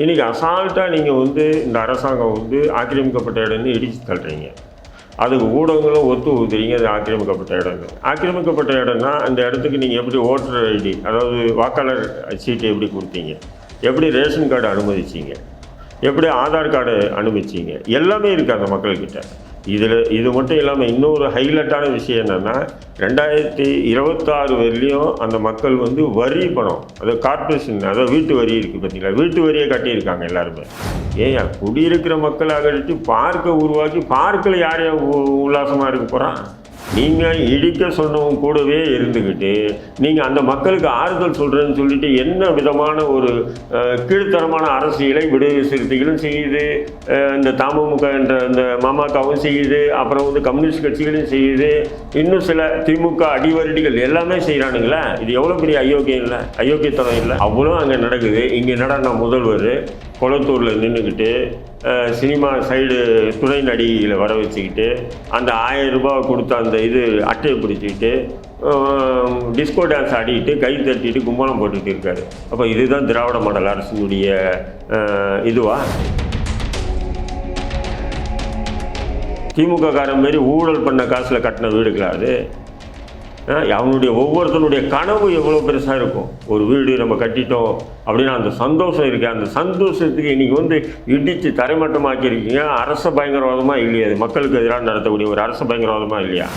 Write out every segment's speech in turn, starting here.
இன்றைக்கி அசால்ட்டாக நீங்கள் வந்து இந்த அரசாங்கம் வந்து ஆக்கிரமிக்கப்பட்ட இடம்னு இடித்து தள்ளுறீங்க. அதுக்கு ஊடகங்களும் ஒத்து ஊதுறீங்க அது ஆக்கிரமிக்கப்பட்ட இடம். ஆக்கிரமிக்கப்பட்ட இடம்னா அந்த இடத்துக்கு நீங்கள் எப்படி ஓட்டர் ஐடி அதாவது வாக்காளர் சீட்டு எப்படி கொடுத்தீங்க? எப்படி ரேஷன் கார்டு அனுமதிச்சீங்க? எப்படி ஆதார் கார்டு அனுமதிச்சிங்க? எல்லாமே இருக்குது அந்த மக்கள்கிட்ட. இதில் இது மட்டும் இல்லாமல் இன்னொரு ஹைலைட்டான விஷயம் என்னென்னா ரெண்டாயிரத்தி இருபத்தாறு வரையிலையும் அந்த மக்கள் வந்து வரி பணம் அதாவது கார்பரேஷன் அதாவது வீட்டு வரி இருக்குது பார்த்தீங்களா? வீட்டு வரியை கட்டியிருக்காங்க எல்லாருமே. ஏயா குடியிருக்கிற மக்கள் அகழித்து பார்க்கை உருவாக்கி பார்க்கில் யார் உல்லாசமாக இருக்க போகிறான் நீங்கள் இடிக்க சொன்னவங்க கூடவே இருந்துக்கிட்டு நீங்கள் அந்த மக்களுக்கு ஆறுதல் சொல்கிறேன்னு சொல்லிட்டு என்ன விதமான ஒரு கீழ்த்தரமான அரசியலை விடுதலை சிறுத்தைகளும் செய்யுது இந்த தமுக என்ற இந்த மாமாக்காவும் செய்யுது அப்புறம் வந்து கம்யூனிஸ்ட் கட்சிகளும் செய்யுது இன்னும் சில திமுக அடிவரடிகள் எல்லாமே செய்கிறானுங்களே இது எவ்வளோ பெரிய அயோக்கியம் இல்லை அயோக்கியத்தனம் இல்லை. அவ்வளோ அங்கே நடக்குது. இங்கே நடன முதல்வர்? குளத்தூரில் நின்றுக்கிட்டு சினிமா சைடு துணை நடிகையில் வர வச்சுக்கிட்டு அந்த ஆயிரம் ரூபாய் கொடுத்த அந்த இது அட்டையை பிடிச்சிக்கிட்டு டிஸ்கோ டான்ஸ் ஆடிக்கிட்டு கை தட்டிட்டு கும்பலம் போட்டுக்கிட்டு இருக்காரு. அப்போ இதுதான் திராவிட மாடல் அரசினுடைய இதுவா? திமுக காரன் மாரி ஊழல் பண்ண காசில் கட்டின வீடுகளா அது? அவனுடைய ஒவ்வொருத்தனுடைய கனவு எவ்வளோ பெருசாக இருக்கும்? ஒரு வீடு நம்ம கட்டிட்டோம் அப்படின்னா அந்த சந்தோஷம் இருக்கு அந்த சந்தோஷத்துக்கு இன்னைக்கு வந்து இடித்து தரைமட்டமாக்கி இருக்கீங்க அரச பயங்கரவாதமாக இல்லையா அது மக்களுக்கு எதிராக நடத்தக்கூடிய ஒரு அரச பயங்கரவாதமாக இல்லையா?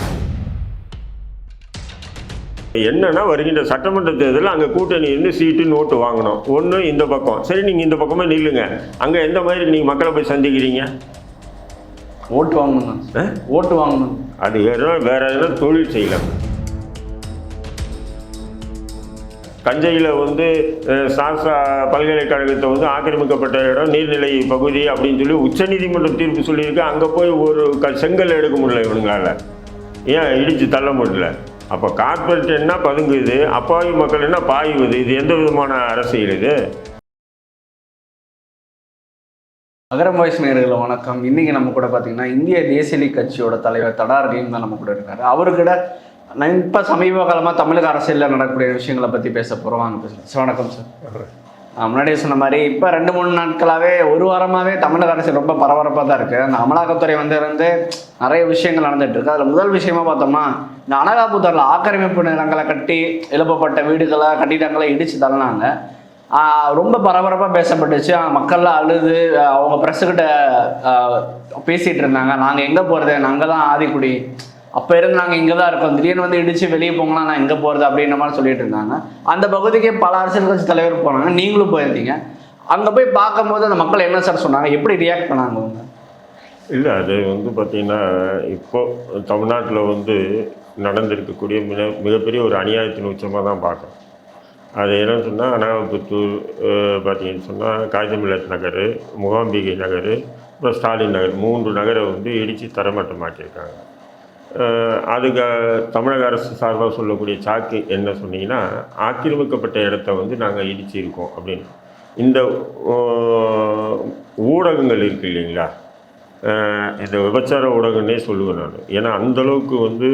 என்னன்னா வருகின்ற சட்டமன்ற தேர்தலில் அங்கே கூட்டணி இருந்து சீட்டு நோட்டு வாங்கணும். ஒன்று இந்த பக்கம். சரி நீங்கள் இந்த பக்கமே நில்லுங்க. அங்கே எந்த மாதிரி நீங்கள் மக்களை போய் சந்திக்கிறீங்க? ஓட்டு வாங்கணும்? ஓட்டு வாங்கணும். அது வேற வேற எதனா தொழில் செய்யலாம். தஞ்சையில் வந்து சாசா பல்கலைக்கழகத்தை வந்து ஆக்கிரமிக்கப்பட்ட இடம் நீர்நிலை பகுதி அப்படின்னு சொல்லி உச்சநீதிமன்றம் தீர்ப்பு சொல்லியிருக்கு. அங்கே போய் ஒரு க செங்கல் எடுக்க முடியல இவனுங்களால் ஏன் இடித்து தள்ள முடியல? அப்போ கார்பரேட் என்ன பதுங்குது? அப்பாவி மக்கள் என்ன பாயுவது இது எந்த விதமான அரசியல் இது? அகரம் வாய்ஸ் நேயர்கள் வணக்கம். இன்னைக்கு நம்ம கூட பார்த்தீங்கன்னா இந்திய தேசியலி கட்சியோட தலைவர் தடார் தான் நம்ம கூட இருக்காரு. அவர்கிட்ட நான் இப்போ சமீப காலமாக தமிழக அரசியலில் நடக்கக்கூடிய விஷயங்களை பற்றி பேச போகிறோம் வாங்க பேசலாம். சார் வணக்கம் சார். முன்னாடியே சொன்ன மாதிரி இப்போ ரெண்டு மூணு நாட்களாகவே ஒரு வாரமாகவே தமிழக அரசியல் ரொம்ப பரபரப்பாக தான் இருக்குது அந்த அமலாக்கத்துறை வந்து இருந்து நிறைய விஷயங்கள் நடந்துட்டு இருக்கு. அதில் முதல் விஷயமா பார்த்தோம்னா இந்த அனகாபுத்தரில் ஆக்கிரமிப்பு நிலங்களை கட்டி எழுப்பப்பட்ட வீடுகளை கட்டிடங்களை இடித்து தள்ளினாங்க. ரொம்ப பரபரப்பாக பேசப்பட்டுச்சு. மக்கள்லாம் அழுது அவங்க ப்ரெஸ்ஸுக்கிட்ட பேசிகிட்டு இருந்தாங்க. நாங்கள் எங்கே போகிறது நாங்கள் தான் ஆதிக்குடி. அப்போ இருந்து நாங்கள் இங்கே தான் இருக்கோம். திடீர்னு வந்து இடித்து வெளியே போங்கன்னா நான் எங்கே போகிறது அப்படின்ற மாதிரி சொல்லிட்டு இருந்தாங்க. அந்த பகுதிக்கே பல அரசியல் கட்சி தலைவர் போனாங்க. நீங்களும் போயிருந்தீங்க. அங்கே போய் பார்க்கும்போது அந்த மக்கள் என்ன சார் சொன்னாங்க? எப்படி ரியாக்ட் பண்ணாங்க அவங்க? இல்லை அது வந்து பார்த்திங்கன்னா இப்போது தமிழ்நாட்டில் வந்து நடந்திருக்கக்கூடிய மிக மிகப்பெரிய ஒரு அநியாயத்தின் உச்சமாக தான் பார்க்குறோம். அது என்னன்னு சொன்னால் அனாகபுத்தூர் பார்த்தீங்கன்னு சொன்னால் காகிதமில்லத் நகர் முகாம்பிகை நகர் அப்புறம் ஸ்டாலின் நகர். மூன்று நகரை வந்து இடித்து தரமட்டமாக்கியிருக்காங்க. அதுக்கு தமிழக அரசு சார்பாக சொல்லக்கூடிய சாக்கு என்ன சொன்னீங்கன்னா ஆக்கிரமிக்கப்பட்ட இடத்த வந்து நாங்கள் இடிச்சிருக்கோம் அப்படின்னு. இந்த ஊடகங்கள் இருக்குது இல்லைங்களா? இந்த விபச்சார ஊடகம்னே சொல்லுவேன் நான். ஏன்னா அந்த அளவுக்கு வந்து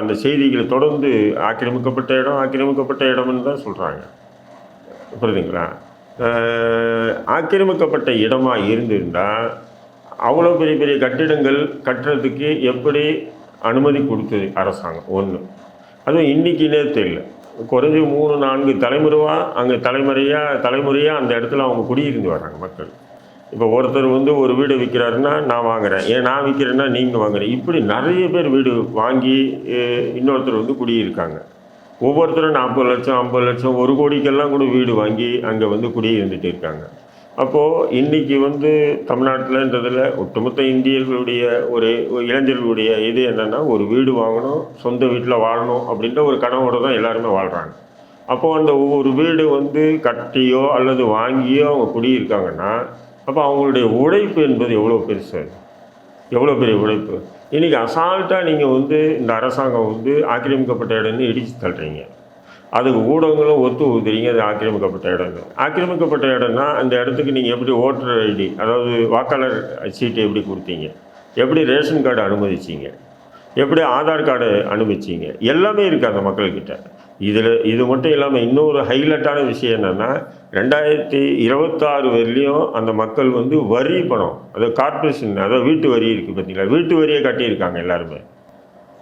அந்த செய்திகளை தொடர்ந்து ஆக்கிரமிக்கப்பட்ட இடம் ஆக்கிரமிக்கப்பட்ட இடம்னு தான் சொல்கிறாங்க புரியுதுங்களா? ஆக்கிரமிக்கப்பட்ட இடமாக இருந்திருந்தால் அவ்வளோ பெரிய பெரிய கட்டிடங்கள் கட்டுறதுக்கு எப்படி அனுமதி கொடுத்தது அரசாங்கம்? ஒன்று அதுவும் இன்றைக்கி நேரத்து இல்லை. குறைஞ்சி மூணு நான்கு தலைமுறையாக அங்கே தலைமுறையாக தலைமுறையாக அந்த இடத்துல அவங்க குடியிருந்து வர்றாங்க மக்கள். இப்போ ஒருத்தர் வந்து ஒரு வீடு விற்கிறாருன்னா நான் வாங்குறேன். ஏன் நான் விற்கிறேன்னா நீங்கள் வாங்குறேன் இப்படி நிறைய பேர் வீடு வாங்கி இன்னொருத்தர் வந்து குடியிருக்காங்க. ஒவ்வொருத்தரும் நாற்பது லட்சம் ஐம்பது லட்சம் ஒரு கோடிக்கெல்லாம் கூட வீடு வாங்கி அங்கே வந்து குடியிருந்துட்டு இருக்காங்க. அப்போது இன்றைக்கி வந்து தமிழ்நாட்டில்ன்றதில் ஒட்டுமொத்த இந்தியர்களுடைய ஒரு இளைஞர்களுடைய இது என்னென்னா ஒரு வீடு வாங்கணும் சொந்த வீட்டில் வாழணும் அப்படின்ற ஒரு கனவோடு தான் எல்லாருமே வாழ்கிறாங்க அப்போது அந்த ஒவ்வொரு வீடு வந்து கட்டியோ அல்லது வாங்கியோ அவங்க குடியிருக்காங்கன்னா அப்போ அவங்களுடைய உழைப்பு என்பது எவ்வளோ பெருசு? எவ்வளோ பெரிய உழைப்பு? இன்றைக்கி அசால்ட்டாக நீங்கள் வந்து இந்த அரசாங்கம் வந்து ஆக்கிரமிக்கப்பட்ட இடம்னு இடித்து தள்ளுறீங்க. அதுக்கு ஊடகங்களும் ஒத்து ஊதுறீங்க அது ஆக்கிரமிக்கப்பட்ட இடம்னு ஆக்கிரமிக்கப்பட்ட இடம்னா அந்த இடத்துக்கு நீங்கள் எப்படி ஓட்டர் ஐடி அதாவது வாக்காளர் சீட்டு எப்படி கொடுத்தீங்க? எப்படி ரேஷன் கார்டு அனுமதிச்சீங்க? எப்படி ஆதார் கார்டு அனுமதிச்சிங்க? எல்லாமே இருக்குது அந்த மக்கள்கிட்ட. இதில் இது மட்டும் இல்லாமல் இன்னொரு ஹைலைட்டான விஷயம் என்னென்னா ரெண்டாயிரத்தி இருபத்தாறு வரையிலையும் அந்த மக்கள் வந்து வரி பணம் அதாவது கார்ப்பரேஷன் அதாவது வீட்டு வரி இருக்குது பார்த்தீங்களா வீட்டு வரியை கட்டியிருக்காங்க எல்லாருமே.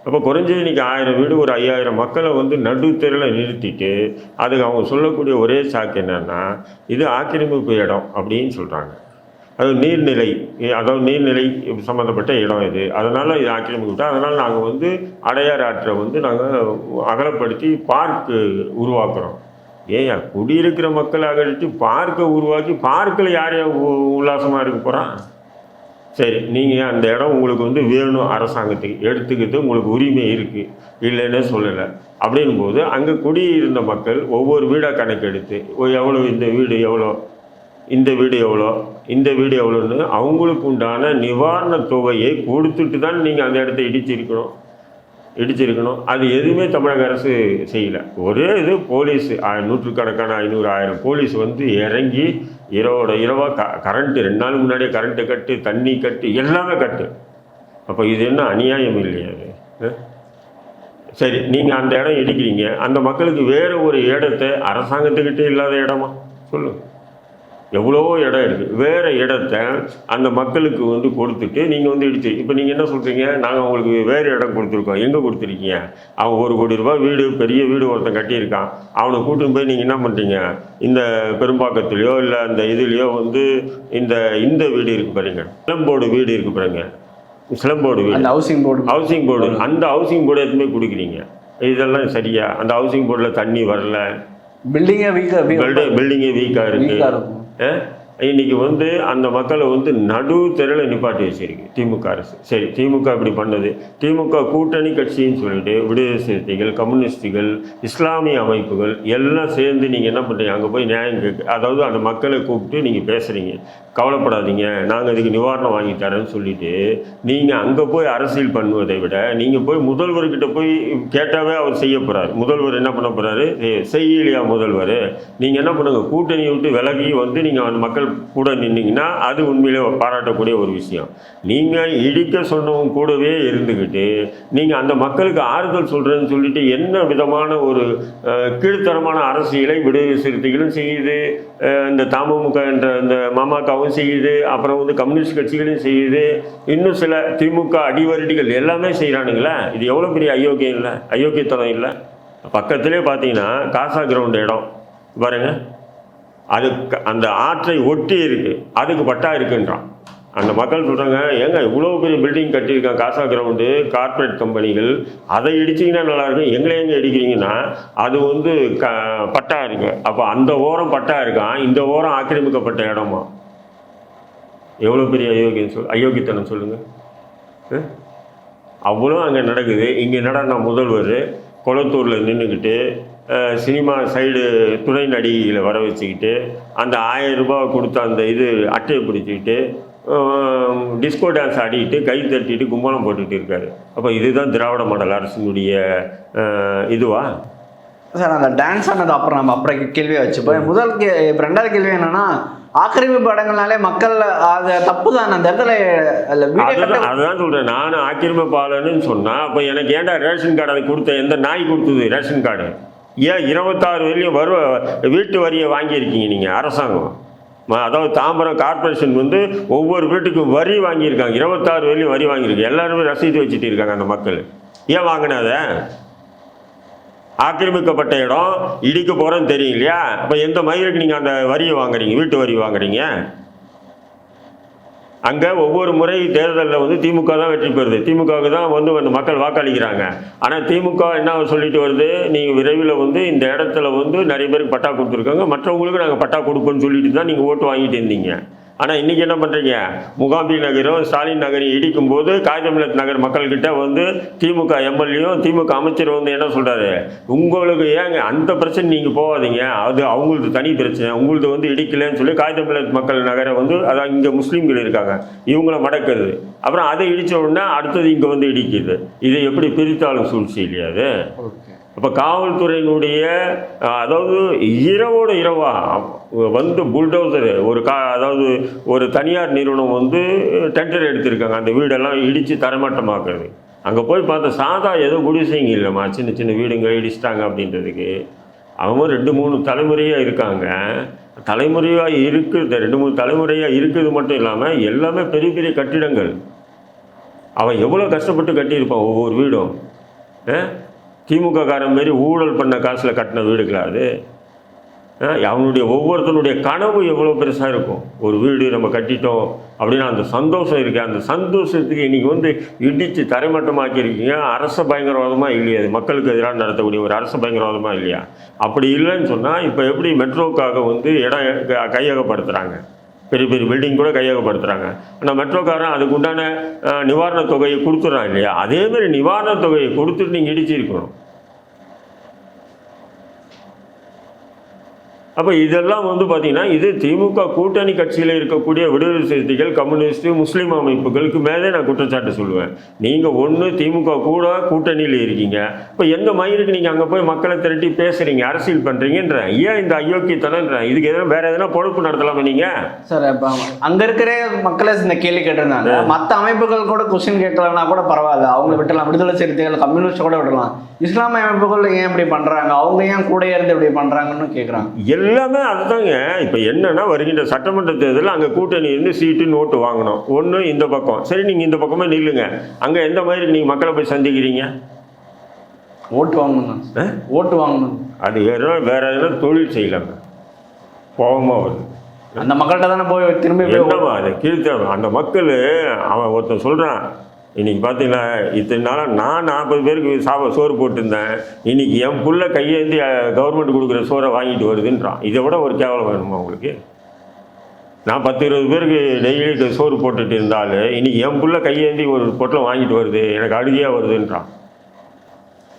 அப்போ குறைஞ்சது இன்றைக்கி ஆயிரம் வீடு ஒரு ஐயாயிரம் மக்களை வந்து நடுத்தரில் நிறுத்திட்டு அதுக்கு அவங்க சொல்லக்கூடிய ஒரே சாக்கு என்னென்னா இது ஆக்கிரமிப்பு இடம் அப்படின்னு சொல்கிறாங்க அது நீர்நிலை அதாவது நீர்நிலை சம்மந்தப்பட்ட இடம் இது. அதனால் இது ஆக்கிரமிக்கிட்டோம் அதனால் நாங்கள் வந்து அடையாறு ஆற்றை வந்து நாங்கள் அகலப்படுத்தி பார்க்கு உருவாக்குறோம். ஏன் குடியிருக்கிற மக்களை அகழ்த்தி பார்க்கை உருவாக்கி பார்க்கில் யார் உல்லாசமாக இருக்க போகிறான் சரி நீங்கள் அந்த இடம் உங்களுக்கு வந்து வேணும் அரசாங்கத்துக்கு? எடுத்துக்கிட்டு உங்களுக்கு உரிமை இருக்குது இல்லைன்னு சொல்லலை. அப்படின்னும் போது அங்கே குடியிருந்த மக்கள் ஒவ்வொரு வீடாக கணக்கெடுத்து ஓ, எவ்வளோ இந்த வீடு எவ்வளோ? இந்த வீடு எவ்வளோ? இந்த வீடு எவ்வளோன்னு அவங்களுக்கு உண்டான நிவாரணத் தொகையை கொடுத்துட்டு தான் நீங்கள் அந்த இடத்த இடிச்சிருக்கணும். இடிச்சிருக்கணும். அது எதுவுமே தமிழக அரசு செய்யலை. ஒரே இது போலீஸ் நூற்றுக்கணக்கான ஐநூறு ஆயிரம் போலீஸ் வந்து இறங்கி இரவோட இரவாக க கரண்ட்டு ரெண்டு நாள் முன்னாடியே கரண்ட்டு கட்டு தண்ணி கட்டு எல்லாமே கட்டு. அப்போ இது என்ன அநியாயம் இல்லையா அது சரி நீங்கள் அந்த இடம் இடிக்கிறீங்க. அந்த மக்களுக்கு வேறு ஒரு இடத்தை அரசாங்கத்துக்கிட்டே இல்லாத இடமா? சொல்லுங்கள் எவ்வளவோ இடம் இருக்குது வேறு இடத்த அந்த மக்களுக்கு வந்து கொடுத்துட்டு நீங்கள் வந்து இடிச்சு இப்போ நீங்கள் என்ன சொல்கிறீங்க நாங்கள் உங்களுக்கு வேறு இடம் கொடுத்துருக்கோம். எங்கே கொடுத்துருக்கீங்க? அவன் ஒரு கோடி ரூபாய் வீடு பெரிய வீடு ஒருத்தன் கட்டியிருக்கான். அவனை கூட்டின்னு போய் நீங்கள் என்ன பண்ணுறீங்க இந்த பெரும்பாக்கத்துலேயோ இல்லை அந்த இதுலேயோ வந்து இந்த இந்த வீடு இருக்கு பாருங்க. சிலம்போடு வீடு இருக்கு பாருங்க. சிலம்போடு வீடு. ஹவுசிங் போர்டு ஹவுசிங் போர்டு அந்த ஹவுசிங் போர்டு போய் கொடுக்குறீங்க. இதெல்லாம் சரியா? அந்த ஹவுசிங் போர்டில் தண்ணி வரல. பில்டிங்கே வீக்காக பில்டிங் பில்டிங்கே வீக்காக இருக்கு. இன்றைக்கி இன்னைக்கு வந்து அந்த மக்களை வந்து நடு தெருவில் நிப்பாட்டி வச்சுருக்கு. திமுக அரசு. சரி திமுக இப்படி பண்ணது. திமுக கூட்டணி கட்சின்னு சொல்லிட்டு விடுதலை சிறுத்தைகள் கம்யூனிஸ்டுகள் இஸ்லாமிய அமைப்புகள் எல்லாம் சேர்ந்து நீங்கள் என்ன பண்ணுறீங்க அங்கே போய் நியாயம் கேட்க அதாவது அந்த மக்களை கூப்பிட்டு நீங்கள் பேசுகிறீங்க கவலைப்படாதீங்க. நாங்கள் இதுக்கு நிவாரணம் வாங்கி தரேன்னு சொல்லிட்டு நீங்கள் அங்கே போய் அரசியல் பண்ணுவதை விட நீங்கள் போய் முதல்வர்கிட்ட போய் கேட்டாவே அவர் செய்ய போகிறார் முதல்வர் என்ன பண்ண போகிறாரு செய்யலையா முதல்வர்? நீங்கள் என்ன பண்ணுங்க? கூட்டணியை விட்டு விலகி வந்து நீங்கள் அந்த மக்கள் கூட நின்னீங்கன்னா அது உண்மையிலே பாராட்டக்கூடிய ஒரு விஷயம். நீங்கள் இடிக்க சொன்னவங்க கூடவே இருந்துக்கிட்டு நீங்கள் அந்த மக்களுக்கு ஆறுதல் சொல்கிறேன்னு சொல்லிட்டு என்ன விதமான ஒரு கீழ்த்தரமான அரசியலை விடுதலை சிறுத்தைகளும் செய்யுது. இந்த தமுக என்ற இந்த மமகவும் செய்யுது அப்புறம் வந்து கம்யூனிஸ்ட் கட்சிகளும் செய்யுது. இன்னும் சில திமுக அடிவருடிகள் எல்லாமே செய்கிறானுங்களே இது எவ்வளோ பெரிய அயோக்கியம் இல்லை? அயோக்கியத்தனம் இல்லை. பக்கத்துலேயே பார்த்தீங்கன்னா காசா கிரவுண்ட் இடம். பாருங்கள் அது அந்த ஆற்றை ஒட்டி இருக்குது அதுக்கு பட்டா இருக்குன்றான். அந்த மக்கள் சொல்கிறாங்க ஏங்க இவ்வளோ பெரிய பில்டிங் கட்டியிருக்கான் காசா கிரவுண்டு கார்ப்பரேட் கம்பெனிகள் அதை இடிச்சிங்கன்னா நல்லா இருக்கும். எங்களை எங்கே இடிக்கிறீங்கன்னா அது வந்து க பட்டா இருக்குது அப்போ அந்த ஓரம் பட்டா இருக்கான். இந்த ஓரம் ஆக்கிரமிக்கப்பட்ட இடமா? எவ்வளோ பெரிய அயோக்கியம் சொல் அயோக்கியத்தனம் சொல்லுங்கள் அவ்வளோ அங்கே நடக்குது. இங்கே என்னடா முதல்வர் குளத்தூரில் நின்றுக்கிட்டு சினிமா சைடு துணை நடிகைகளை வர வச்சுக்கிட்டு அந்த ஆயிரம் ரூபாய் கொடுத்த அந்த இது அட்டையை பிடிச்சிக்கிட்டு டிஸ்கோ டான்ஸ் ஆடிக்கிட்டு கை தட்டிட்டு கும்பலம் போட்டுக்கிட்டு இருக்காரு. அப்போ இதுதான் திராவிட மாடல் அரசினுடைய இதுவா? சார் அந்த டான்ஸ் ஆனது அப்புறம் நம்ம அப்புறம் கேள்வியை வச்சுப்போம். முதல் கே இப்போ ரெண்டாவது கேள்வி என்னன்னா ஆக்கிரமிப்பு இடங்கள்னாலே மக்கள் அது தப்பு தான் அந்த இடத்துல அதுதான் சொல்கிறேன் நான் ஆக்கிரமிப்பாளன்னு சொன்னால் அப்போ எனக்கு ஏன்டா ரேஷன் கார்டு அதை கொடுத்த? எந்த நாய் கொடுத்தது ரேஷன் கார்டு? ஏன் இருபத்தாறு வரையும் வரு வீட்டு வரியை வாங்கியிருக்கீங்க நீங்கள் அரசாங்கம்? அதாவது தாம்பரம் கார்ப்பரேஷன் வந்து ஒவ்வொரு வீட்டுக்கும் வரி வாங்கியிருக்காங்க. இருபத்தாறு வரையும் வரி வாங்கியிருக்கு. எல்லாருமே ரசீது வச்சுட்டு இருக்காங்க அந்த மக்கள். ஏன் வாங்கினாத ஆக்கிரமிக்கப்பட்ட இடம் இடிக்க போகிறோன்னு தெரியும் இல்லையா? அப்போ எந்த மயிலுக்கு நீங்கள் அந்த வரியை வாங்குறீங்க? வீட்டு வரி வாங்குறீங்க? அங்கே ஒவ்வொரு முறை தேர்தலில் வந்து திமுக தான் வெற்றி பெறுது. திமுகவுக்கு தான் வந்து வந்து மக்கள் வாக்களிக்கிறாங்க. ஆனால் திமுக என்ன சொல்லிட்டு வருது? நீங்கள் விரைவில் வந்து இந்த இடத்துல வந்து நிறைய பேருக்கு பட்டா கொடுத்துருக்காங்க. மற்றவங்களுக்கு நாங்கள் பட்டா கொடுப்போம்னு சொல்லிட்டு தான் நீங்கள் ஓட்டு வாங்கிட்டு இருந்தீங்க. ஆனால் இன்றைக்கி என்ன பண்ணுறீங்க முகாம்பி நகரும் ஸ்டாலின் நகரையும் இடிக்கும் போது காகிதமில்லத் நகர் மக்கள்கிட்ட வந்து திமுக எம்எல்ஏயும் திமுக அமைச்சர் வந்து என்ன சொல்கிறாரு உங்களுக்கு ஏங்க அந்த பிரச்சனை நீங்கள் போகாதீங்க. அது அவங்களுக்கு தனி பிரச்சனை. உங்களது வந்து இடிக்கலைன்னு சொல்லி காகிதமில்லத் மக்கள் நகரை வந்து அதான் இங்கே முஸ்லீம்கள் இருக்காங்க. இவங்கள மடக்குது. அப்புறம் அதை இடித்த உடனே அடுத்தது இங்கே வந்து இடிக்குது. இதை எப்படி பிரித்தாலும் சூழ்ச்சி இல்லையா அது அப்போ காவல்துறையினுடைய அதாவது இரவோட இரவாக வந்து புல்டோசரு ஒரு கா அதாவது ஒரு தனியார் நிறுவனம் வந்து டெண்டர் எடுத்திருக்காங்க. அந்த வீடெல்லாம் இடித்து தரமட்டமாக்குறது. அங்கே போய் பார்த்தா சாதா ஏதோ குடிசைங்க இல்லைம்மா சின்ன சின்ன வீடுங்க இடிச்சிட்டாங்க அப்படின்றதுக்கு. அவங்க ரெண்டு மூணு தலைமுறையாக இருக்காங்க. தலைமுறையாக இருக்குது ரெண்டு மூணு தலைமுறையாக இருக்குது மட்டும் இல்லாமல் எல்லாமே பெரிய பெரிய கட்டிடங்கள். அவன் எவ்வளோ கஷ்டப்பட்டு கட்டியிருப்பான் ஒவ்வொரு வீடும். ஆ? திமுக காரன் மாரி ஊழல் பண்ண காசில் கட்டின வீடுகளா அது அவனுடைய ஒவ்வொருத்தனுடைய கனவு எவ்வளோ பெருசாக இருக்கும். ஒரு வீடு நம்ம கட்டிட்டோம் அப்படின்னா அந்த சந்தோஷம் இருக்குது அந்த சந்தோஷத்துக்கு இன்றைக்கி வந்து இடித்து தரைமட்டமாக்கியிருக்கீங்க. அரச பயங்கரவாதமாக இல்லையா அது மக்களுக்கு எதிராக நடத்தக்கூடிய ஒரு அரச பயங்கரவாதமாக இல்லையா? அப்படி இல்லைன்னு சொன்னால் இப்போ எப்படி மெட்ரோக்காக வந்து இடம் கையகப்படுத்துகிறாங்க பெரிய பெரிய பில்டிங் கூட கையகப்படுத்துகிறாங்க ஆனால் மெட்ரோக்காரன் அதுக்கு உண்டான நிவாரணத் தொகையை கொடுத்துட்றான் இல்லையா? அதேமாரி நிவாரணத் தொகையை கொடுத்துட்டு நீங்கள் இடிச்சிருக்கணும். அப்போ இதெல்லாம் வந்து பார்த்தீங்கன்னா இது திமுக கூட்டணி கட்சியில் இருக்கக்கூடிய விடுதலை சிறுத்தைகள் கம்யூனிஸ்ட் முஸ்லீம் அமைப்புகளுக்கு மேலே நான் குற்றச்சாட்டு சொல்லுவேன். நீங்கள் ஒன்று திமுக கூட கூட்டணியில் இருக்கீங்க. இப்போ எந்த மயிருக்கு நீங்கள் அங்கே போய் மக்களை திரட்டி பேசுகிறீங்க அரசியல் பண்ணுறீங்கன்ற ஏன் இந்த அயோக்கியத்தனன்றேன் இதுக்கு எதனா வேறு எதனா பொழப்பு நடத்தலாமா நீங்கள் சார் இப்போ அங்க இருக்கிற மக்களே இந்த கேள்வி கேட்டிருந்தாங்க. மற்ற அமைப்புகள் கூட கொஸ்டின் கேட்கலன்னா கூட பரவாயில்ல. அவங்க விட்டுலாம் விடுதலை சிறுத்தைகள் கம்யூனிஸ்ட் கூட விடலாம். இஸ்லாமிய அமைப்புகள் ஏன் இப்படி பண்றாங்க? அவங்க ஏன் கூட இருந்து இப்படி பண்றாங்கன்னு கேக்குறாங்க. எல்லாமே அதுதாங்க. இப்போ என்னன்னா வருகின்ற சட்டமன்ற தேர்தலில் அங்கே கூட்டணி இருந்து சீட்டு நோட்டு வாங்கணும். ஒன்று இந்த பக்கம். சரி நீங்கள் இந்த பக்கமே நில்லுங்க. அங்கே எந்த மாதிரி நீங்கள் மக்களை போய் சந்திக்கிறீங்க? ஓட்டு வாங்கணும்? ஓட்டு வாங்கணும் அது வேற வேற எதனா தொழில் செய்யலாங்க கோபமாக வருது. அந்த மக்கள்கிட்ட தானே போய் திரும்பி என்னவா அது? கீழ்த்தம் அந்த மக்கள் அவன் ஒருத்தன் சொல்கிறான் இன்றைக்கி பார்த்தீங்கன்னா இத்தனை நாளாக நான் நாற்பது பேருக்கு சாப்ப சோறு போட்டிருந்தேன். இன்னைக்கு என் புள்ள கையேந்தி கவர்மெண்ட் கொடுக்குற சோறை வாங்கிட்டு வருதுன்றான். இதை விட ஒரு கேவலம் வேணுமா உங்களுக்கு? நான் பத்து இருபது பேருக்கு டெய்லி சோறு போட்டுட்டு இருந்தாலும் இன்றைக்கி என் புள்ள கையேந்தி ஒரு பொட்டலம் வாங்கிட்டு வருது எனக்கு அழுதியாக வருதுன்றான்.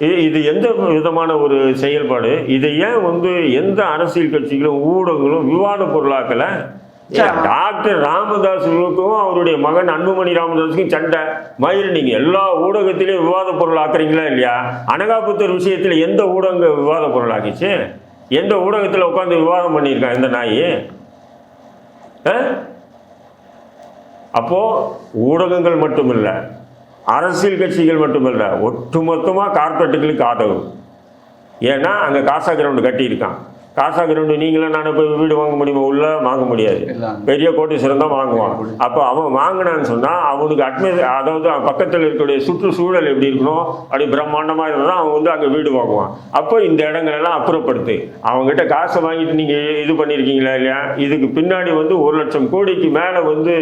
இது இது எந்த விதமான ஒரு செயல்பாடு? இதை ஏன் வந்து எந்த அரசியல் கட்சிகளும் ஊடகங்களும் விவாத பொருளாக்கலை? டாக்டர் ராமதாஸுக்கும் அவருடைய மகன் அன்புமணி ராமதாஸுக்கும் சண்டை. மயிர் நீங்க எல்லா ஊடகத்திலையும் விவாத பொருள் ஆக்குறீங்களா இல்லையா? அனகாபுத்தர் விஷயத்துல எந்த ஊடகம் விவாத பொருள் ஆக்கிச்சு? எந்த ஊடகத்தில் உட்காந்து விவாதம் பண்ணியிருக்கான் எந்த நாய்? அப்போ ஊடகங்கள் மட்டுமில்ல அரசியல் கட்சிகள் மட்டுமில்ல ஒட்டுமொத்தமாக கார்பரேட்டுகளுக்கு ஆதரவு. ஏன்னா அங்கே காசா கிரவுண்டு கட்டியிருக்கான். காசா கிரவுண்டு நீங்களும் நானே போய் வீடு வாங்க முடியுமா? உள்ள வாங்க முடியாது. பெரிய கோட்டீஸ்வரன் தான் வாங்குவான். அப்போ அவன் வாங்கினான்னு சொன்னால் அவனுக்கு அட்மி அதாவது பக்கத்தில் இருக்கக்கூடிய சுற்றுச்சூழல் எப்படி இருக்கணும்? அப்படி பிரம்மாண்டமாக இருந்தால் அவன் வந்து அங்கே வீடு வாங்குவான். அப்போ இந்த இடங்களெல்லாம் அப்புறப்படுத்து. அவங்ககிட்ட காசை வாங்கிட்டு நீங்கள் இது பண்ணியிருக்கீங்களா இல்லையா? இதுக்கு பின்னாடி வந்து ஒரு லட்சம் கோடிக்கு மேலே வந்து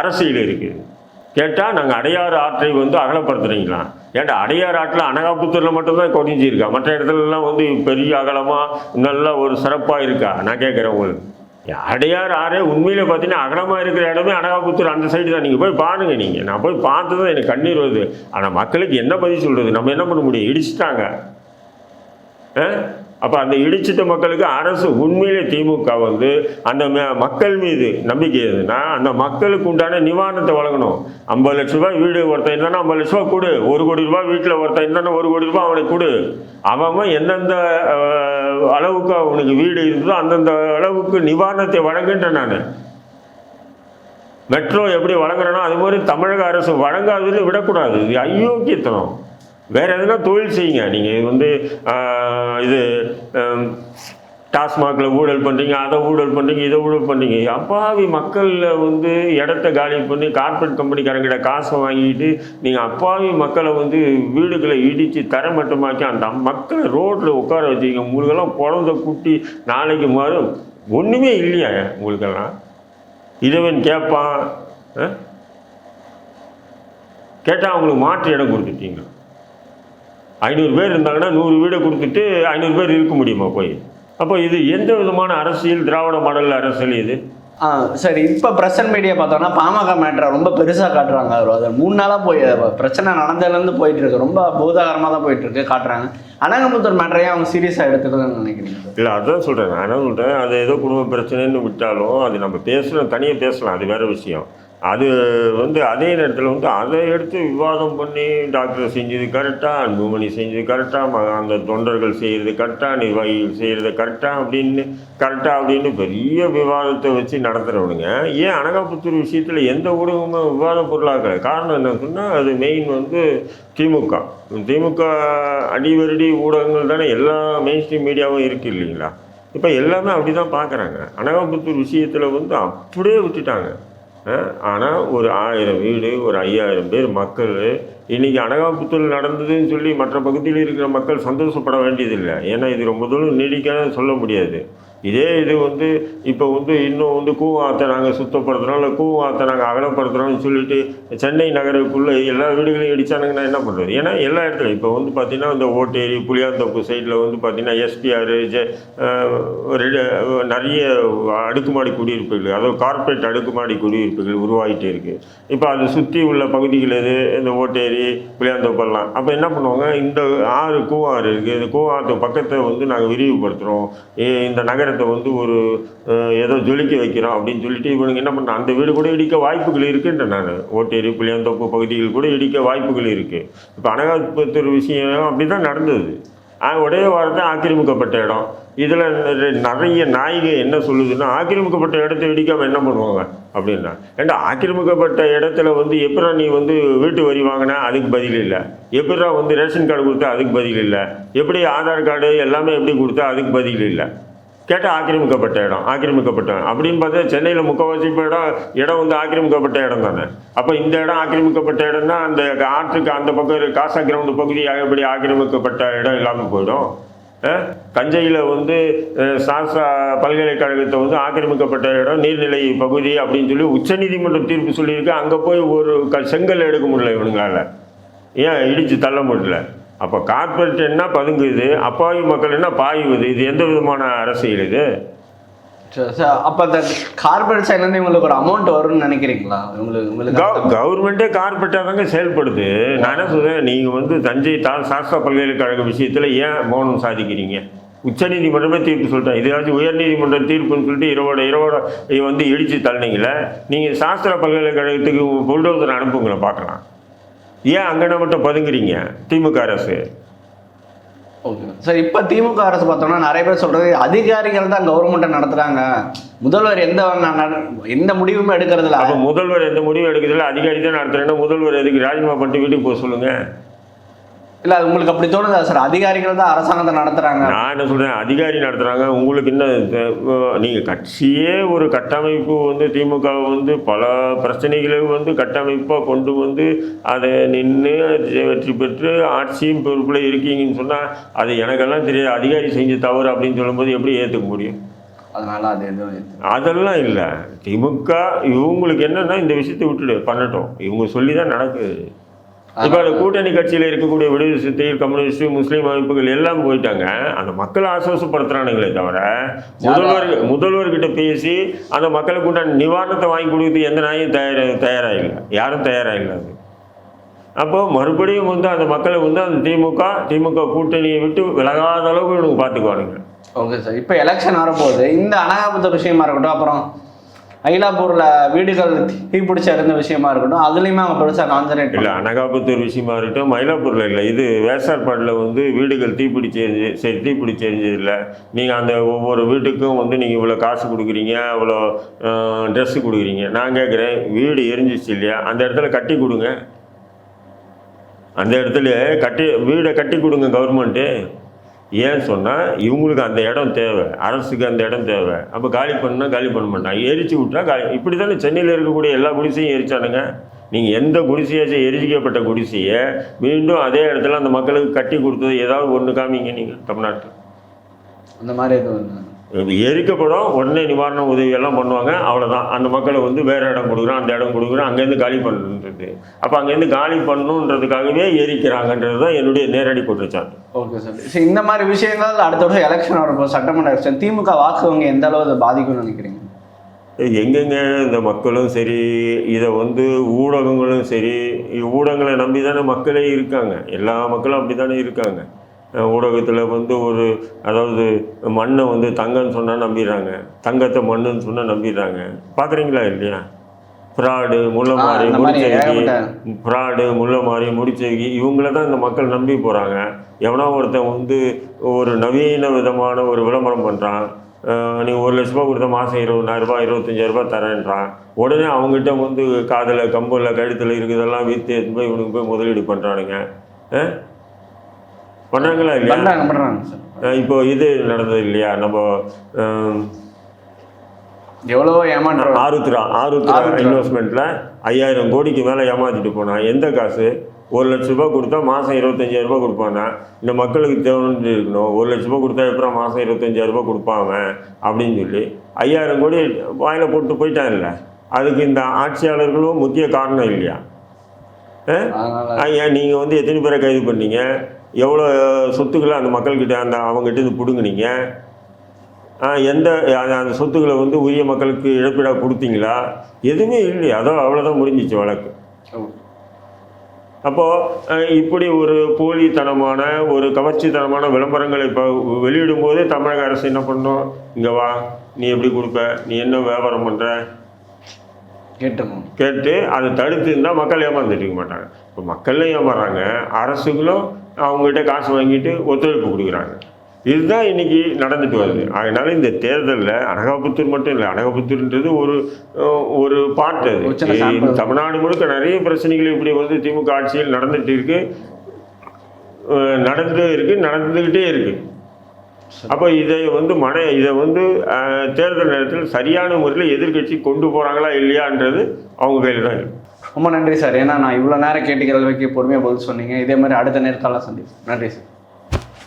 அரசியல் இருக்குது கேட்டால் நாங்கள் அடையாறு ஆற்றை வந்து அகலப்படுத்துறீங்களா? ஏன்டா அடையாறு ஆற்றில் அனகாபுத்தூரில் மட்டும்தான் கொடிஞ்சிருக்கா மற்ற இடத்துலலாம் வந்து பெரிய அகலமாக நல்ல ஒரு சிறப்பாக இருக்கா? நான் கேட்குறேன் உங்களுக்கு. அடையாறு ஆறே உண்மையில் பார்த்தீங்கன்னா அகலமாக இருக்கிற இடமே அனகாபுத்தூர் அந்த சைடு தான். நீங்கள் போய் பாருங்கள் நீங்கள் நான் போய் பார்த்து தான் எனக்கு கண்ணீர் வருது. ஆனால் மக்களுக்கு என்ன பதில் சொல்கிறது நம்ம என்ன பண்ண முடியும்? இடிச்சிட்டாங்க. அப்போ அந்த இடிச்சிட்ட மக்களுக்கு அரசு உண்மையிலே திமுக வந்து அந்த மக்கள் மீது நம்பிக்கை எதுனா அந்த மக்களுக்கு உண்டான நிவாரணத்தை வழங்கணும். ஐம்பது லட்ச ரூபாய் வீடு ஒருத்தன் இருந்தானா ஐம்பது லட்ச ரூபாய் கொடு. ஒரு கோடி ரூபாய் வீட்டில் ஒருத்தன் இருந்தானா ஒரு கோடி ரூபாய் அவனுக்கு கொடு. அவன் அவன் எந்தெந்த அளவுக்கு அவனுக்கு வீடு இருந்ததோ அந்தந்த அளவுக்கு நிவாரணத்தை வழங்குன்றேன் நான். மெட்ரோ எப்படி வழங்குறேனோ அது மாதிரி தமிழக அரசு வழங்காததுன்னு விடக்கூடாது. இது அயோக்கியத்தனம். வேறு எதுனா தொழில் செய்யுங்க. நீங்கள் இது வந்து இது டாஸ்மாகில் ஊழல் பண்ணுறீங்க அதை ஊழல் பண்ணுறீங்க இதை ஊழல் பண்ணுறீங்க அப்பாவி மக்களில் வந்து இடத்த காலி பண்ணி கார்பரேட் கம்பெனிக்காரங்கிட்ட காசை வாங்கிட்டு நீங்கள் அப்பாவி மக்களை வந்து வீடுகளை இடித்து தரமட்டமாக்கி அந்த மக்களை ரோட்டில் உட்கார வச்சுங்க உங்களுக்கெல்லாம் குழந்த குட்டி நாளைக்கு மாறு ஒன்றுமே இல்லையா உங்களுக்கெல்லாம்? இறைவன் கேட்பான் கேட்டால் அவங்களுக்கு மாற்று இடம் கொடுத்துட்டீங்க. ஐநூறு பேர் இருந்தாங்கன்னா நூறு வீடை கொடுத்துட்டு ஐநூறு பேர் இருக்க முடியுமா போய்? அப்போ இது எந்த விதமான அரசியல் திராவிட மாடல் அரசியல் இது? ஆ சரி இப்போ பிரசன்ட் மீடியா பார்த்தோம்னா பாமக மேட்ரை ரொம்ப பெருசாக காட்டுறாங்க அவர். அது மூணு நாளாக போய் பிரச்சனை நடந்ததுலேருந்து போயிட்டு இருக்கு ரொம்ப பூதாகரமாக தான் போயிட்டு இருக்கு காட்டுறாங்க. அனகமுத்தர் மேட்ரையும் அவங்க சீரியஸாக எடுத்துக்கணும்னு நினைக்கிறீங்க? சார் இல்லை அதான் சொல்கிறேன் நான் என்ன சொல்கிறேன் அது ஏதோ குடும்ப பிரச்சனைன்னு விட்டாலும் அது நம்ம பேசலாம் தனியாக பேசலாம். அது வேற விஷயம். அது வந்து அதே நேரத்தில் வந்து அதை எடுத்து விவாதம் பண்ணி டாக்டர் செஞ்சது கரெக்டாக அன்புமணி செஞ்சது கரெக்டாக அந்த தொண்டர்கள் செய்கிறது கரெக்டாக நிர்வாகிகள் செய்கிறது கரெக்டாக அப்படின்னு கரெக்டாக அப்படின்னு பெரிய விவாதத்தை வச்சு நடத்துகிறவனுங்க ஏன் அனகாபுத்தூர் விஷயத்தில் எந்த ஊடகமும் விவாத பொருளாக காரணம் என்ன சொன்னால் அது மெயின் வந்து திமுக. திமுக அடிவருடி ஊடகங்கள் தானே எல்லா மெயின் ஸ்ட்ரீம் மீடியாவும் இருக்குது இல்லைங்களா? இப்போ எல்லாமே அப்படி தான் பார்க்குறாங்க அனகாபுத்தூர் விஷயத்தில் வந்து அப்படியே விட்டுட்டாங்க. ஆனால் ஒரு ஆயிரம் வீடு ஒரு ஐயாயிரம் பேர் மக்கள். இன்றைக்கி அனகாபுத்தூர் நடந்ததுன்னு சொல்லி மற்ற பகுதியில் இருக்கிற மக்கள் சந்தோஷப்பட வேண்டியதில்லை. ஏன்னா இது ரொம்ப தூரம் நீடிக்காத சொல்ல முடியாது. இதே இது வந்து இப்போ வந்து இன்னும் வந்து கூவாத்தை நாங்கள் சுத்தப்படுத்துகிறோம் இல்லை கூவாத்தை நாங்கள் அகலப்படுத்துகிறோம்னு சொல்லிட்டு சென்னை நகருக்குள்ளே எல்லா வீடுகளையும் இடித்தானுங்கன்னா என்ன பண்ணுறது ஏன்னா எல்லா இடத்துலையும் இப்போ வந்து பார்த்திங்கன்னா இந்த ஓட்டேரி புளியாந்தோப்பு சைடில் வந்து பார்த்திங்கன்னா எஸ்பிஆர் ஜெ ரெண்டு- நிறைய அடுக்குமாடி குடியிருப்புகள் அதாவது கார்ப்பரேட் அடுக்குமாடி குடியிருப்புகள் உருவாகிட்டே இருக்குது இப்போ அதை சுற்றி உள்ள பகுதிகள் எது? இந்த ஓட்டேரி புளியாந்தோப்பெல்லாம். அப்போ என்ன பண்ணுவாங்க? இந்த ஆறு கூவாறு இருக்குது இந்த கூவாத்து பக்கத்தை வந்து நாங்கள் விரிவுபடுத்துகிறோம் இந்த நகர நகரத்தை வந்து ஒரு ஏதோ ஜொலிக்க வைக்கிறோம் அப்படின்னு சொல்லிட்டு இவனுங்க என்ன பண்ண அந்த வீடு கூட இடிக்க வாய்ப்புகள் இருக்குன்ற நான். ஓட்டேரி புளியாந்தோப்பு பகுதிகள் கூட இடிக்க வாய்ப்புகள் இருக்குது இப்போ அனகாபுத்தூர் விஷயம் அப்படி தான் நடந்தது. ஆ, ஒரே வாரத்தை ஆக்கிரமிக்கப்பட்ட இடம். இதில் நிறைய நாய்கள் என்ன சொல்லுதுன்னா ஆக்கிரமிக்கப்பட்ட இடத்த இடிக்காமல் என்ன பண்ணுவாங்க அப்படின்னா ஏண்டா ஆக்கிரமிக்கப்பட்ட இடத்துல வந்து எப்படா நீ வந்து வீட்டு வரி வாங்கினா? அதுக்கு பதில் இல்லை. எப்படா வந்து ரேஷன் கார்டு கொடுத்தா அதுக்கு பதில் இல்லை. எப்படி ஆதார் கார்டு எல்லாமே எப்படி கொடுத்தா அதுக்கு பதில் இல்லை. கேட்டால் ஆக்கிரமிக்கப்பட்ட இடம் ஆக்கிரமிக்கப்பட்ட இடம். அப்படின்னு பார்த்தா சென்னையில் முக்கால்வாசி இப்போ இடம் இடம் வந்து ஆக்கிரமிக்கப்பட்ட இடம் தானே. அப்போ இந்த இடம் ஆக்கிரமிக்கப்பட்ட இடம்னா அந்த ஆற்றுக்கு அந்த பக்கம் காசா கிரவுண்டு பகுதி எப்படி ஆக்கிரமிக்கப்பட்ட இடம் இல்லாமல் போயிடும். தஞ்சையில் வந்து அஹ், சாஸ்திரா பல்கலைக்கழகத்தை வந்து ஆக்கிரமிக்கப்பட்ட இடம் நீர்நிலை பகுதி அப்படின்னு சொல்லி உச்சநீதிமன்றம் தீர்ப்பு சொல்லியிருக்கு. அங்கே போய் ஒரு க செங்கல் எடுக்க முடியல இவனுங்களால். ஏன் இடித்து தள்ள முடியல? அப்போ கார்பரேட் என்ன பதுங்குது? அப்பாவி மக்கள் என்ன பாயுவது இது எந்த விதமான அரசியல் இது. அப்ப அந்த கார்பரேட் சைட்ல இருந்து உங்களுக்கு ஒரு அமௌண்ட் வரும்னு நினைக்கிறீங்களா? உங்களுக்கு கவர்மெண்ட்டே கார்பரேட்டாக தாங்க செயல்படுது. நான் என்ன சொல்றேன்? நீங்கள் வந்து தஞ்சை தா சாஸ்திரா பல்கலைக்கழக விஷயத்தில் ஏன் மௌனம் சாதிக்கிறீங்க? உச்சநீதிமன்றமே தீர்ப்பு சொல்லிட்டேன் இதாச்சும் உயர்நீதிமன்ற தீர்ப்புன்னு சொல்லிட்டு இரவோட இரவோட வந்து இடித்து தள்ளினீங்களே. நீங்கள் சாஸ்திரா பல்கலைக்கழகத்துக்கு புல்டோசர் அனுப்புங்களேன் பார்க்கலாம். ஏன் அங்கே மட்டும் பதுங்குறீங்க? திமுக அரசு. ஓகே. சார் இப்போ திமுக அரசு பார்த்தோம்னா நிறைய பேர் சொல்றது அதிகாரிகள் தான் கவர்மெண்ட்டை நடத்துறாங்க. முதல்வர் எந்த எந்த முடிவுமே எடுக்கிறது இல்ல அப்போ முதல்வர் எந்த முடிவு எடுக்கிறதுல அதிகாரி தான் நடத்துறேன்னா முதல்வர் எதுக்கு ராஜினாமா பண்ணிட்டு வீட்டுக்கு போக சொல்லுங்கள் இல்ல அது உங்களுக்கு அப்படி தோணுதா சார்? அதிகாரிகள் தான் அரசாங்கத்தை நடத்துறாங்க. நான் என்ன சொல்கிறேன் அதிகாரி நடத்துகிறாங்க உங்களுக்கு என்ன நீங்கள் கட்சியே ஒரு கட்டமைப்பு வந்து திமுக வந்து பல பிரச்சனைகளை வந்து கட்டமைப்பாக கொண்டு வந்து அதை நின்று வெற்றி பெற்று ஆட்சியும் பொறுப்பில் இருக்கீங்கன்னு சொன்னால் அது எனக்கெல்லாம் தெரியாது. அதிகாரி செஞ்ச தவறு அப்படின்னு சொல்லும்போது எப்படி ஏற்றுக்க முடியும்? அதனால அது எதுவும் அதெல்லாம் இல்லை. திமுக இவங்களுக்கு என்னன்னா இந்த விஷயத்தை விட்டுடு பண்ணட்டும். இவங்க சொல்லி தான் நடக்குது. இப்போ அந்த கூட்டணி கட்சியில் இருக்கக்கூடிய விடுதலை சிறுத்தைகள் கம்யூனிஸ்ட் முஸ்லீம் அமைப்புகள் எல்லாம் போயிட்டாங்க. அந்த மக்களை ஆசுவாசப்படுத்துறானுங்களே தவிர முதல்வர் முதல்வர்கிட்ட பேசி அந்த மக்களுக்கு உண்டான நிவாரணத்தை வாங்கி கொடுக்குறது எந்த நாயும் தயார தயாராக இல்லை யாரும் தயாராக இல்லை அது. அப்போ மறுபடியும் வந்து அந்த மக்களை வந்து அந்த திமுக திமுக கூட்டணியை விட்டு விலகாத அளவுக்கு இவனுக்கு பார்த்துக்குவானுங்க ஓகே சார் இப்போ எலெக்ஷன் வரப்போகுது இந்த அனகாபுத்த விஷயமா இருக்கட்டும் அப்புறம் ஐலாப்பூர்ல வீடுகள் தீப்பிடிச்ச இருந்த விஷயமா இருக்கட்டும் அதுலயுமே அவங்க பெருசா கான்சன்ட்ரேட் இல்லை அனகாபுத்தூர் விஷயமா இருக்கட்டும் மயிலாப்பூரில் இல்லை. இது வேசார்பாடில் வந்து வீடுகள் தீப்பிடிச்சு சரி தீப்பிடிச்சு எரிஞ்சதில்லை நீங்கள் அந்த ஒவ்வொரு வீட்டுக்கும் வந்து நீங்கள் இவ்வளோ காசு கொடுக்குறீங்க அவ்வளோ ட்ரெஸ்ஸு கொடுக்குறீங்க. நான் கேட்குறேன் வீடு எரிஞ்சிச்சு இல்லையா? அந்த இடத்துல கட்டி கொடுங்க. அந்த இடத்துல கட்டி வீடை கட்டி கொடுங்க கவர்மெண்ட்டு ஏன் சொன்னால் இவங்களுக்கு அந்த இடம் தேவை அரசுக்கு அந்த இடம் தேவை. அப்போ காலி பண்ணால் காலி பண்ண மாட்டாங்க. எரிச்சு விட்டா காலி இப்படி தானே சென்னையில் இருக்கக்கூடிய எல்லா குடிசையும் எரிச்சானுங்க. நீங்கள் எந்த குடிசையாச்சும் எரிக்கப்பட்ட குடிசையை மீண்டும் அதே இடத்துல அந்த மக்களுக்கு கட்டி கொடுத்தது ஏதாவது ஒன்று காமிங்க நீங்கள் தமிழ்நாட்டில். அந்த மாதிரி எதுவும் எரிக்கப்படும் உடனே நிவாரண உதவி எல்லாம் பண்ணுவாங்க. அவ்வளோதான் அந்த மக்களை வந்து வேறு இடம் கொடுக்குறோம் அந்த இடம் கொடுக்குறோம் அங்கேருந்து காலி பண்ணுன்றது அப்போ அங்கேருந்து காலி பண்ணணுன்றதுக்காகவே எரிக்கிறாங்கன்றது தான் என்னுடைய நேரடி குற்றச்சாட்டு. Okay sir. சரி இந்த மாதிரி விஷயங்கள் அடுத்த வருஷம் எலெக்ஷன் வரப்போ சட்டமன்ற எலெக்ஷன் திமுக வாக்கு வங்கி எந்த அளவு அதை பாதிக்கும்னு நினைக்கிறீங்க? எங்கெங்க இந்த மக்களும் சரி இதை வந்து ஊடகங்களும் சரி ஊடகங்களை நம்பி தானே மக்களே இருக்காங்க. எல்லா மக்களும் அப்படி தானே இருக்காங்க. ஊடகத்தில் வந்து ஒரு அதாவது மண்ணை வந்து தங்கம்னு சொன்னால் நம்பிடுறாங்க. தங்கத்தை மண்ணுன்னு சொன்னால் நம்பிடுறாங்க. பார்க்குறீங்களா இல்லையா? ஃப்ராடு மாதிரி முடிச்சவைக்கு ஏகப்பட்ட- ஃப்ராடு முள்ளமாரி முடிச்சவைக்கு இவங்கள தான் இந்த மக்கள் நம்பி போகிறாங்க எவனோ ஒருத்தன் வந்து ஒரு நவீன விதமான ஒரு விளம்பரம் பண்ணுறான் நீ ஒரு லட்ச ரூபா கொடுத்தா மாதம் இருபதாயிரரூபா இருபத்தஞ்சாயிரரூபா தரேன்றான். உடனே அவங்ககிட்ட வந்து காதில் கம்பில் கழுத்தில் இருக்குதெல்லாம் விற்று எடுத்து போய் இவனுக்கு போய் முதலீடு பண்ணுறானுங்க பண்ணுறாங்களா இல்லையா? சார் அஹ் இப்போ இது நடந்தது இல்லையா? நம்ம அஹ், எவ்வளவோ ஏமாற்றம் ஆருத்ரா ஆருத்ரா. இன்வெஸ்ட்மெண்ட்டில் ஐயாயிரம் கோடிக்கு மேலே ஏமாத்திட்டு போனான் எந்த காசு? ஒரு லட்ச ரூபாய் கொடுத்தா மாதம் இருபத்தஞ்சாயிரம் ரூபாய் கொடுப்பானா? இந்த மக்களுக்கு தேவைன்னு இருக்கணும். ஒரு லட்ச ரூபாய் கொடுத்தா எப்பறம் மாதம் இருபத்தஞ்சாயிரம் ரூபாய் கொடுப்பான் அவன் அப்படின்னு சொல்லி ஐயாயிரம் கோடி வாயில போட்டு போயிட்டான் இல்லை அதுக்கு இந்த ஆட்சியாளர்களும் முக்கிய காரணம் இல்லையா? ஐயா நீங்கள் வந்து எத்தனை பேரை கைது பண்ணீங்க? எவ்வளோ சொத்துக்களை அந்த மக்கள்கிட்ட அந்த அவங்ககிட்ட இருந்து பிடுங்குனீங்க? எந்த அந்த சொத்துக்களை வந்து உரிய மக்களுக்கு இழப்பீடாக கொடுத்தீங்களா? எதுவுமே இல்லையா அதோ அவ்வளோதான் முடிஞ்சிச்சு வழக்கு. அப்போது இப்படி ஒரு போலித்தனமான ஒரு கவர்ச்சித்தனமான விளம்பரங்களை இப்போ வெளியிடும் போதே தமிழக அரசு என்ன பண்ணோம்? இங்கே வா நீ எப்படி கொடுப்ப? நீ என்ன வியாபாரம் பண்ணுற கேட்டுக்கணும் கேட்டு அதை தடுத்து இருந்தால் மக்கள் ஏமாந்துட்டு இருக்க மாட்டாங்க. இப்போ மக்களும் ஏமாறுறாங்க அரசுகளும் அவங்ககிட்ட காசு வாங்கிட்டு ஒத்துழைப்பு கொடுக்குறாங்க. இதுதான் இன்னைக்கு நடந்துட்டு வருது. அதனால இந்த தேர்தலில் அனகாபுத்தூர் மட்டும் இல்லை அனகாபுத்தூர்ன்றது ஒரு ஒரு பாட்டு அது. தமிழ்நாடு முழுக்க நிறைய பிரச்சனைகள் இப்படி வந்து திமுக ஆட்சியில் நடந்துட்டு இருக்கு. அஹ், நடந்து இருக்கு நடந்துக்கிட்டே இருக்கு. அப்போ இதை வந்து மன இதை வந்து தேர்தல் நேரத்தில் சரியான முறையில் எதிர்க்கட்சி கொண்டு போகிறாங்களா இல்லையான்றது அவங்க கையில் தான் இருக்கு. ரொம்ப நன்றி சார். ஏன்னா நான் இவ்வளோ நேரம் கேட்டுக்கிற அளவுக்கு பொறுமையாக பதில் சொன்னீங்க. இதே மாதிரி அடுத்த நேரத்தாலாம் சந்திப்போம். நன்றி சார்.